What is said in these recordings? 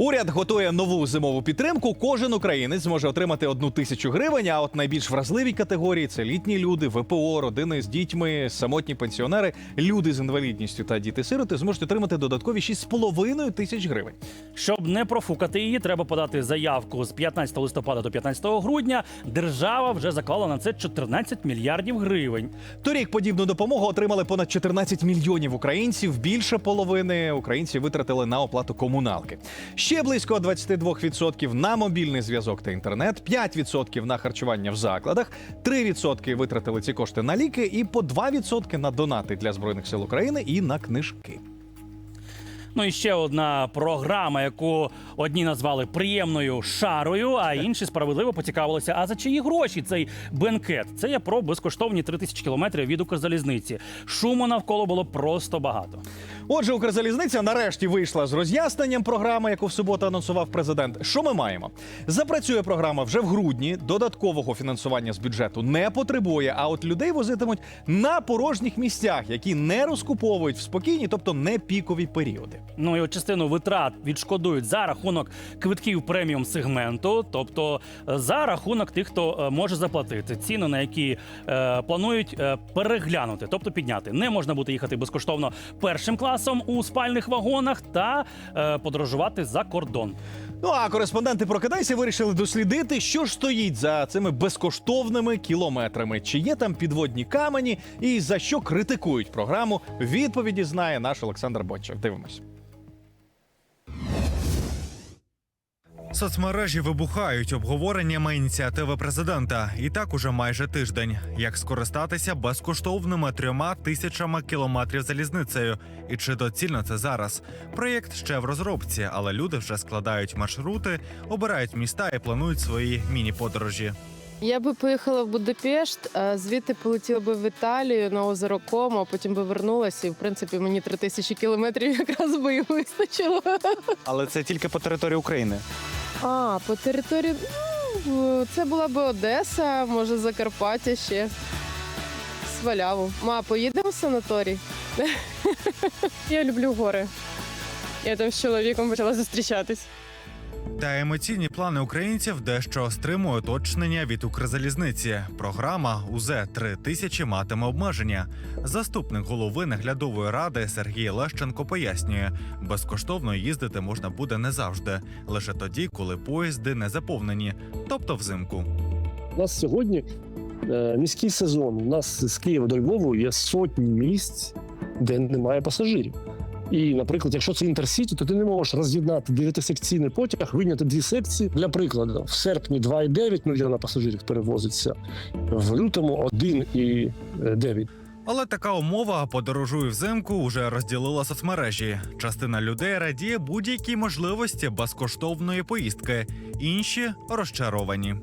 Уряд готує нову зимову підтримку. Кожен українець зможе отримати одну тисячу гривень. А от найбільш вразливі категорії це літні люди, ВПО, родини з дітьми, самотні пенсіонери, люди з інвалідністю та діти-сироти зможуть отримати додаткові 6,5 тисяч гривень. Щоб не профукати її, треба подати заявку з 15 листопада до 15 грудня. Держава вже заклала на це 14 мільярдів гривень. Торік подібну допомогу отримали понад 14 мільйонів українців. Більше половини українців витратили на оплату комуналки. Ще близько 22% на мобільний зв'язок та інтернет, 5% на харчування в закладах, 3% витратили ці кошти на ліки, і по 2% на донати для збройних сил України і на книжки. Ну і ще одна програма, яку одні назвали приємною шарою, а інші справедливо поцікавилися. А за чиї гроші цей бенкет? Це я про безкоштовні 3000 кілометрів від Укрзалізниці. Шуму навколо було просто багато. Отже, Укрзалізниця нарешті вийшла з роз'ясненням програми, яку в суботу анонсував президент. Що ми маємо? Запрацює програма вже в грудні. Додаткового фінансування з бюджету не потребує. А от людей возитимуть на порожніх місцях, які не розкуповують в спокійні, тобто не пікові періоди. Ну і частину витрат відшкодують за рахунок квитків преміум сегменту, тобто е, за рахунок тих, хто е, може заплатити ціну, на які е, планують е, переглянути, тобто підняти. Не можна буде їхати безкоштовно першим класом у спальних вагонах та е, подорожувати за кордон. Ну а кореспонденти прокидайся вирішили дослідити, що ж стоїть за цими безкоштовними кілометрами. Чи є там підводні камені і за що критикують програму? Відповіді знає наш Олександр Бончак. Дивимось. Соцмережі вибухають обговореннями ініціативи президента. І так уже майже тиждень. Як скористатися безкоштовними трьома тисячами кілометрів залізницею? І чи доцільно це зараз? Проєкт ще в розробці, але люди вже складають маршрути, обирають міста і планують свої міні-подорожі. Я би поїхала в Будапешт, а звідти полетіла би в Італію на озеро Комо, а потім би вернулася. І в принципі мені три тисячі кілометрів якраз би і вистачило. Але це тільки по території України. А по території ну, це була би Одеса, може Закарпаття ще. Сваляву. Ма, поїдемо в санаторій? Я люблю гори. Я там з чоловіком почала зустрічатись. Та емоційні плани українців дещо стримує уточнення від Укрзалізниці. Програма УЗ 3000 матиме обмеження. Заступник голови наглядової ради Сергій Лещенко пояснює, безкоштовно їздити можна буде не завжди, лише тоді, коли поїзди не заповнені, тобто взимку. У нас сьогодні е, міський сезон. У нас з Києва до Львову є сотні місць, де немає пасажирів. І, наприклад, якщо це інтерсіті, то ти не можеш роз'єднати дев'ятисекційний потяг, вийняти дві секції. Для прикладу, в серпні 2,9 мільйона пасажирів перевозиться, в лютому 1,9. Але така умова подорожуй взимку уже розділила соцмережі. Частина людей радіє будь-якій можливості безкоштовної поїздки, інші розчаровані.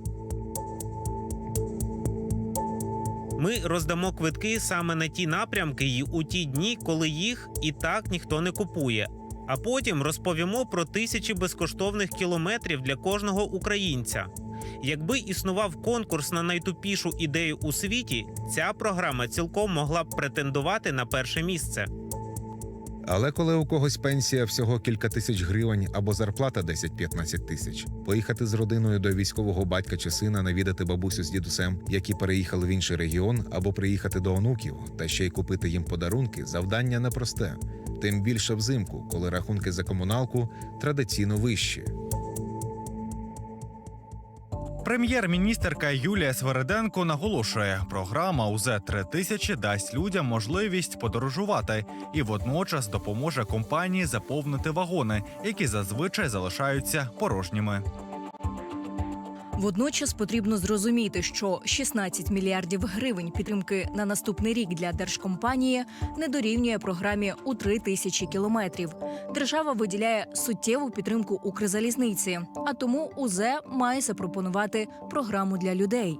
Ми роздамо квитки саме на ті напрямки і у ті дні, коли їх і так ніхто не купує. А потім розповімо про тисячі безкоштовних кілометрів для кожного українця. Якби існував конкурс на найтупішу ідею у світі, ця програма цілком могла б претендувати на перше місце. Але коли у когось пенсія всього кілька тисяч гривень або зарплата 10-15 тисяч, поїхати з родиною до військового батька чи сина навідати бабусю з дідусем, які переїхали в інший регіон, або приїхати до онуків, та ще й купити їм подарунки, завдання непросте. Тим більше взимку, коли рахунки за комуналку традиційно вищі. Прем'єр-міністерка Юлія Свериденко наголошує, програма УЗ 3000 дасть людям можливість подорожувати і водночас допоможе компанії заповнити вагони, які зазвичай залишаються порожніми. Водночас потрібно зрозуміти, що 16 мільярдів гривень підтримки на наступний рік для держкомпанії не дорівнює програмі у 3 тисячі кілометрів. Держава виділяє суттєву підтримку Укрзалізниці, а тому УЗ має запропонувати програму для людей.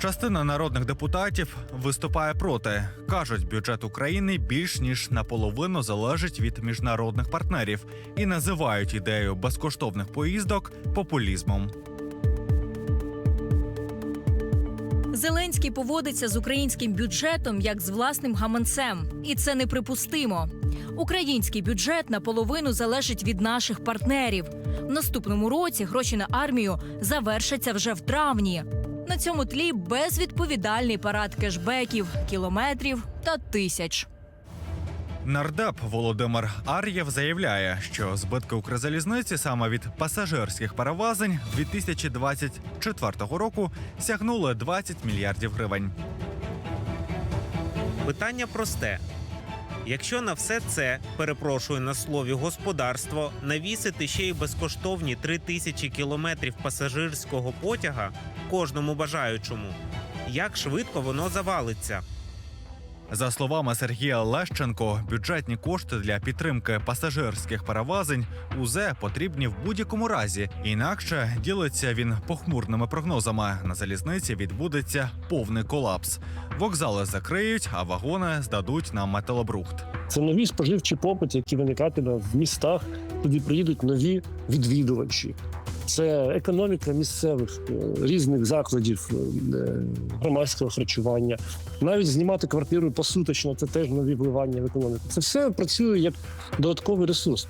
Частина народних депутатів виступає проти. кажуть, бюджет України більш ніж наполовину залежить від міжнародних партнерів і називають ідею безкоштовних поїздок популізмом. Зеленський поводиться з українським бюджетом як з власним гаманцем, і це неприпустимо. Український бюджет наполовину залежить від наших партнерів. В наступному році гроші на армію завершаться вже в травні. На цьому тлі безвідповідальний парад кешбеків, кілометрів та тисяч. Нардеп Володимир Ар'єв заявляє, що збитки Укрзалізниці саме від пасажирських перевезень 2024 року сягнули 20 мільярдів гривень. Питання просте. Якщо на все це, перепрошую на слові, господарство навісити ще й безкоштовні три тисячі кілометрів пасажирського потяга кожному бажаючому, як швидко воно завалиться? За словами Сергія Лещенко, бюджетні кошти для підтримки пасажирських перевезень УЗ потрібні в будь-якому разі. Інакше ділиться він похмурними прогнозами. На залізниці відбудеться повний колапс. Вокзали закриють, а вагони здадуть на металобрухт. Це нові споживчі попити, які виникатиме в містах. Туди приїдуть нові відвідувачі. Це економіка місцевих е, різних закладів е, громадського харчування. Навіть знімати квартиру посуточно це теж нові вливання в економіку. Це все працює як додатковий ресурс.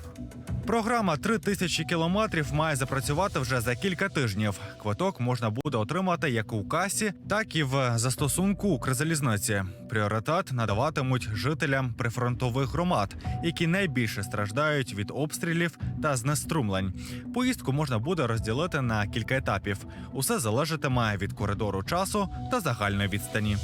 Програма «Три тисячі кілометрів має запрацювати вже за кілька тижнів. Квиток можна буде отримати як у касі, так і в застосунку Укрзалізниці. Пріоритет надаватимуть жителям прифронтових громад, які найбільше страждають від обстрілів та знеструмлень. Поїздку можна буде розділити на кілька етапів. Усе залежатиме від коридору часу та загальної відстані.